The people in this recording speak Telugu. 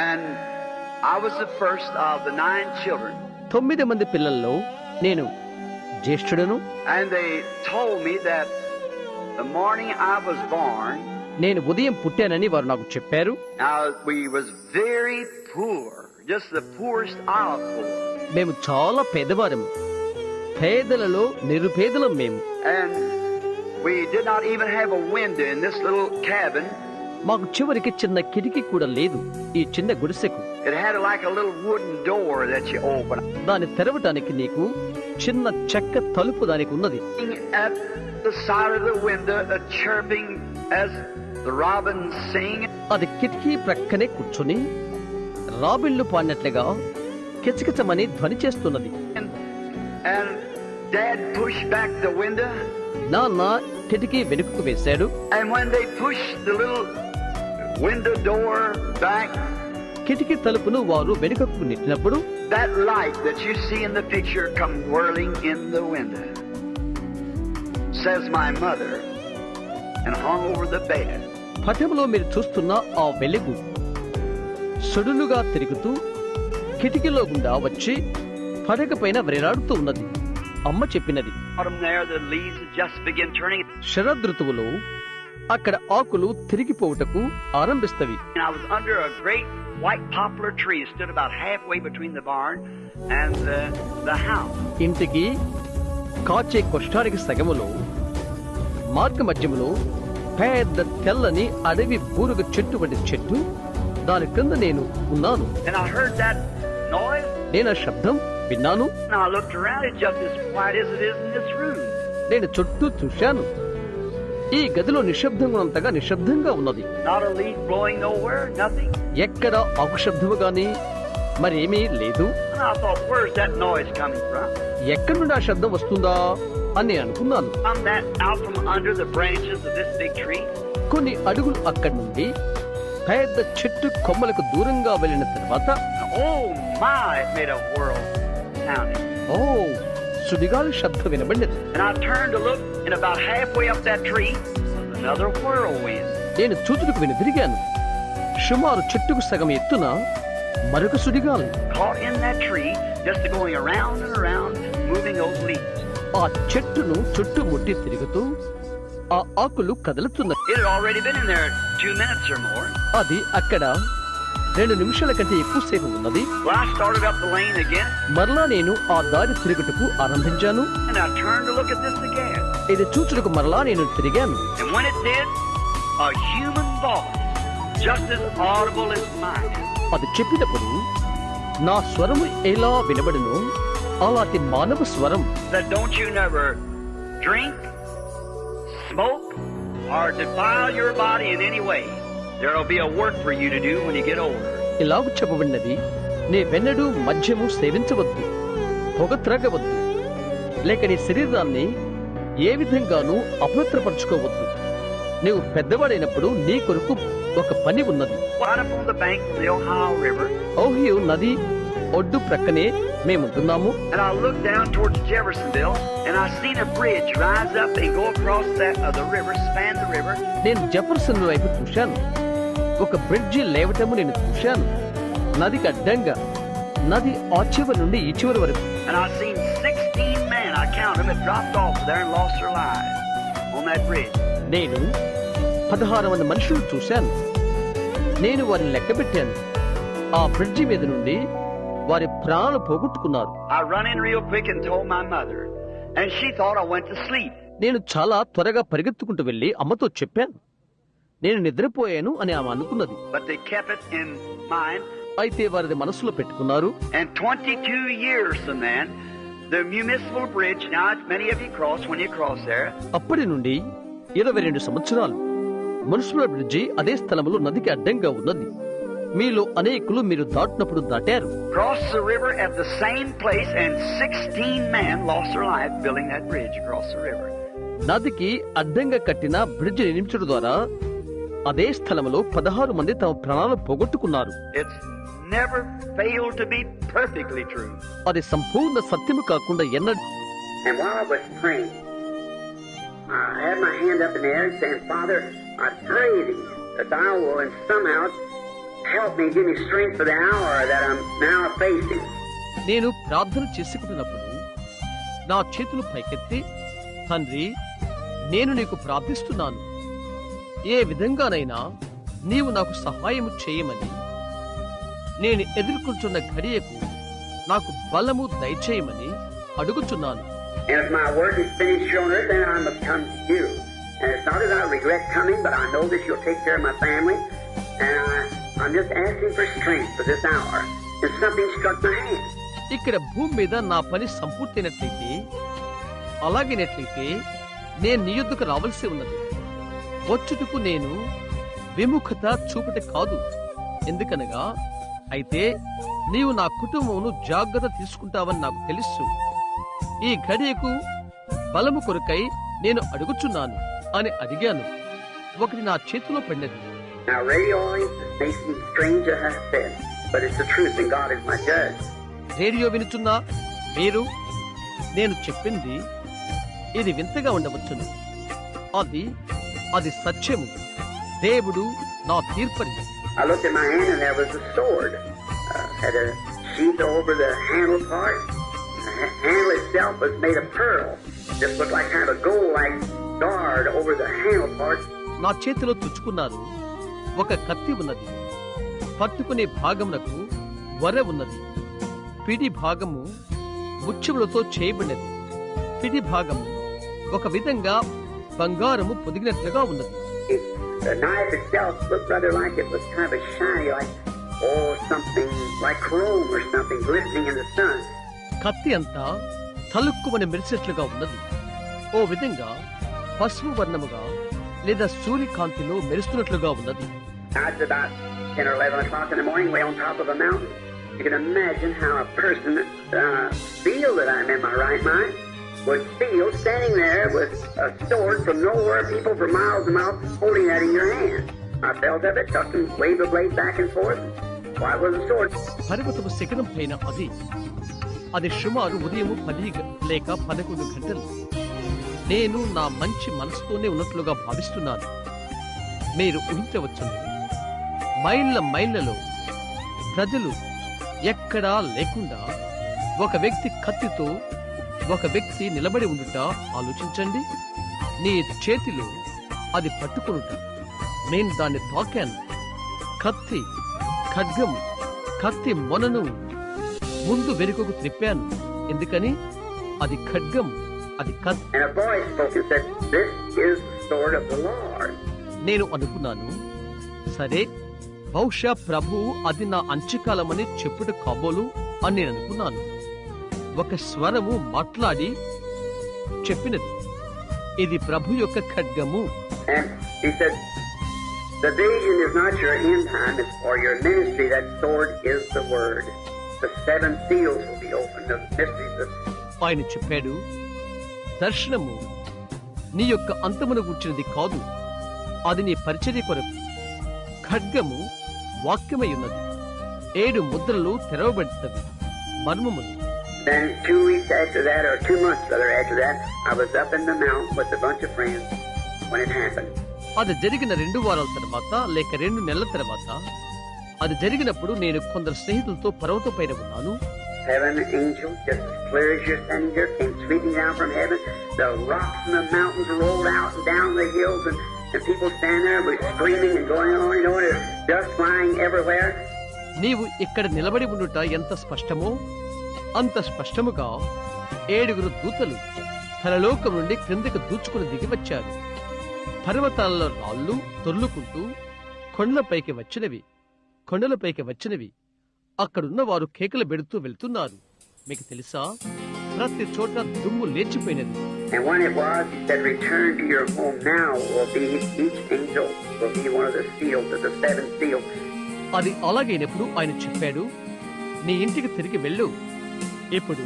And I was the first of the nine children. తొమ్మిది మంది పిల్లల్లో నేను జ్యేష్ఠుడను And they told me that the morning I was born, నేను ఉదయం పుట్టానని వారు నాకు చెప్పారు we was very poor, just the poorest of poor. మేము చాలా పేదవారము పేదలలో నిరుపేదలం మేము And we did not even have a window in this little cabin. మాకు చివరికి చిన్న కిటికీ కూడా లేదు. ఈ చిన్న గుడిసెకు. దాన్ని తెరవటానికి నీకు చిన్న చెక్క తలుపు దానికి ఉన్నది. అది కిటికీ ప్రక్కనే కూర్చుని రాబిళ్ళు పాడినట్లుగా కిచకిచమని ధ్వని చేస్తున్నది. నాన్న కిటికీ వెనుకకు వేశాడు. Window door back, కిటికీ తలుపును వారు వెనుకకు నెట్టినప్పుడు that light that you see in the picture come whirling in the window. Says my mother, and hung over the bed. పటంలో మీరు చూస్తున్న ఆ వెలుగు సుడులుగా తిరుగుతూ కిటికీలో గుండా వచ్చి పడక పైన వ్రేలాడుతూ ఉన్నది అమ్మ చెప్పినది Autumn there, the leaves had just begin turning. శరదృతువులో అక్కడ ఆకులు తిరిగిపోవుటకు ఆరంభిస్తవి. ఇంటికి కాచే కొష్టారికి సగములో మార్గ మధ్యములో పెద్ద తెల్లని అడవి బూరుగ చెట్టు వంటి చెట్టు దాని క్రింద నేను ఉన్నాను. నేను శబ్దం విన్నాను. నేను చుట్టూ చూశాను. ఈ గదిలో నిశ్శబ్దం ఉన్నంతగా నిశ్శబ్దంగా ఉన్నది. ఎక్కడ అపశబ్దము గాని మరేమీ లేదు. ఎక్కడ నుండి ఆ శబ్దం వస్తుందా అని అనుకున్నాను. కొన్ని అడుగులు అక్కడి నుండి పెద్ద చెట్టు కొమ్మలకు దూరంగా వెళ్ళిన తర్వాత సుడిగాలి శబ్దం వినబడినది And I turned to look, and about halfway up that tree another whirlwind. నేను చూచుటకు వెనుదిరిగాను సుమారు చెట్టుకు సగం ఎత్తున మరొక సుడిగాలి Caught in that tree, just going around and around, moving those leaves. ఆ చెట్టును చుట్టుముట్టి తిరుగుతూ ఆ ఆకులు కదులుతున్నది It had already been in there two minutes or more. అది అక్కడ రెండు నిమిషాల కంటే ఎక్కువ సేపు ఉన్నది. మరలా నేను ఆ దారి తిరుగుటకు ఆరంభించాను. ఇది చూచుటకు మరలా నేను తిరిగాను. అది చెప్పినప్పుడు నా స్వరము ఎలా వినబడును? అలాంటి మానవ స్వరం. Drink smoke or defile your body in any way ఇలాగ చెప్పబడినది నీ వెన్నడు మధ్యము సేవించవద్దు పొగ త్రాగవద్దు లేక నీ శరీరాన్ని ఏ విధంగానూ అపవిత్రపరచుకోవద్దు నీవు పెద్దవాడైనప్పుడు నీ కొరకు ఒక పని ఉన్నది. ఓహియో నది ఒడ్డు ప్రక్కనే మేము ఉంటున్నాము నేను జపర్సన్ వైపు చూశాను. ఒక బ్రిడ్జి లేవటము నేను చూశాను. నదికి అడ్డంగా నది ఆ ఆచివర్ నుండి ఈ చివరి వరకు. నేను పదహారు మంది మనుషులు చూశాను. నేను వారిని లెక్క పెట్టాను. ఆ బ్రిడ్జి మీద నుండి వారి ప్రాణాలు పోగొట్టుకున్నారు. నేను చాలా త్వరగా పరిగెత్తుకుంటూ వెళ్ళి అమ్మతో చెప్పాను. నేను నిద్రపోయాను అని ఆమె అనుకున్నది. అయితే వారిది మనసులో పెట్టుకున్నారు. అప్పటి నుండి ఇరవై రెండు సంవత్సరాలు మున్సిపల్ బ్రిడ్జి అదే స్థలంలో నదికి అడ్డంగా ఉన్నది. మీలో అనేకులు మీరు దాటినప్పుడు దాటారు. నదికి అడ్డంగా కట్టిన బ్రిడ్జ్ నిర్మించడం ద్వారా అదే స్థలంలో పదహారు మంది తమ ప్రాణాలు పోగొట్టుకున్నారు. అది సంపూర్ణ సత్యము కాకుండా ఎన్నడు నేను ప్రార్థన చేసుకుంటున్నప్పుడు నా చేతులు పైకెత్తి తండ్రి నేను నీకు ప్రార్థిస్తున్నాను. ఏ విధంగానైనా నీవు నాకు సహాయం చేయమని నేను ఎదుర్కొంటున్న ఘడియకు నాకు బలము దయచేయమని అడుగుతున్నాను ఇక్కడ భూమి మీద నా పని సంపూర్తి అయినట్లయితే అలాగినట్లయితే నేను నీ యుద్ధకు రావాల్సి ఉన్నది. వచ్చుటకు నేను విముఖత చూపట కాదు. ఎందుకనగా అయితే నీవు నా కుటుంబమును జాగ్రత్త తీసుకుంటావని నాకు తెలుసు. ఈ ఘడియకు బలము కొరకై నేను అడుగుచున్నాను అని అడిగాను. ఒకటి నా చేతిలో పడినది. Now, radio audience, this may seem strange as I said, but it's the truth, and God is my judge. Radio వినుచున్నా మీరు నేను చెప్పింది ఇది వింతగా ఉండవచ్చును. అది అది సత్యము. దేవుడు నా తీర్పని. నా చేతిలో తుచ్చుకున్నారు ఒక కత్తి ఉన్నది. పట్టుకునే భాగమునకు వర ఉన్నది. పిడి భాగము ముత్యములతో చేయబడినది. పిడి భాగము ఒక విధంగా బంగారము పొదిగినట్లుగా ఉన్నది the knife itself looked rather like it was kind of a shiny, like, oh, something like chrome or something glistening in the sun. కత్తి అంతా తలుక్కుమని మెరిసేట్లుగా ఉన్నది ఓ విధంగా పసుపు వర్ణముగా లేదా సూర్యకాంతిలో మెరుస్తున్నట్లుగా ఉన్నది Now, it's about 10 or 11 o'clock in the morning, way on top of a mountain. You can imagine how a person uh, feel that I'm in my right mind would feel standing there with a sword from nowhere, people for miles and miles holding that in your hand. I felt of it, tucked and waved the blade back and forth. Why was the sword? పర్వతము శిఖరం పైన అది అది సుమారు ఉదయం పది లేక పదకొండు గంటలు నేను నా మంచి మనసుతోనే ఉన్నట్లుగా భావిస్తున్నాను మీరు ఊహించవచ్చు మైళ్ళ మైళ్ళలో ప్రజలు ఎక్కడా లేకుండా ఒక వ్యక్తి కత్తితో ఒక వ్యక్తి నిలబడి ఉండుట ఆలోచించండి. నీ చేతిలో అది పట్టుకొనుట. నేను దాన్ని తాకాను. కత్తి ఖడ్గం కత్తి మొనను ముందు వెనుకకు త్రిప్పాను. ఎందుకని? అది ఖడ్గం అది. నేను అనుకున్నాను సరే బహుశా ప్రభు అది నా అంత్యకాలమని చెప్పుట కాబోలు అని నేను అనుకున్నాను. ఒక స్వరము మాట్లాడి చెప్పినది. ఇది ప్రభు యొక్క ఖడ్గము. ఆయన చెప్పాడు దర్శనము నీ యొక్క అంతమును కూర్చున్నది కాదు. అది నీ పరిచర్య కొరకు. ఖడ్గము వాక్యమై ఉన్నది. ఏడు ముద్రలు తెరవబడతవి మర్మములు. Then two weeks after that, or two months rather after that, I was up in the mountain with a bunch of friends when it happened. అది జరిగిన రెండు వారాల తర్వాత లేక రెండు నెలల తర్వాత అది జరిగినప్పుడు నేను కొందరు స్నేహితులతో పర్వతం పైన ఉన్నాను Seven angels, just as clear as you're standing here, came sweeping down from heaven. The rocks and the mountains rolled out and down the hills, and, and people stand there with screaming and going on, you know, and there's dust flying everywhere. నీవు ఇక్కడ నిలబడి ఉండుట ఎంత స్పష్టమో అంత స్పష్టముగా ఏడుగురు దూతలు పరలోకం నుండి క్రిందకు దూచుకుని దిగి వచ్చారు. పర్వతాలలో రాళ్ళు తొర్లుకుంటూ కొండలపైకి వచ్చినవి కొండలపైకి వచ్చినవి. అక్కడున్న వారు కేకలు పెడుతూ వెళ్తున్నారు. మీకు తెలుసా? ప్రతి చోట దుమ్ము లేచిపోయినది. And when it was, he said, Return to your home now will be each angel will be one of the seals of the seven seals. అది అలాగైనప్పుడు ఆయన చెప్పాడు నీ ఇంటికి తిరిగి వెళ్ళు. ఇప్పుడు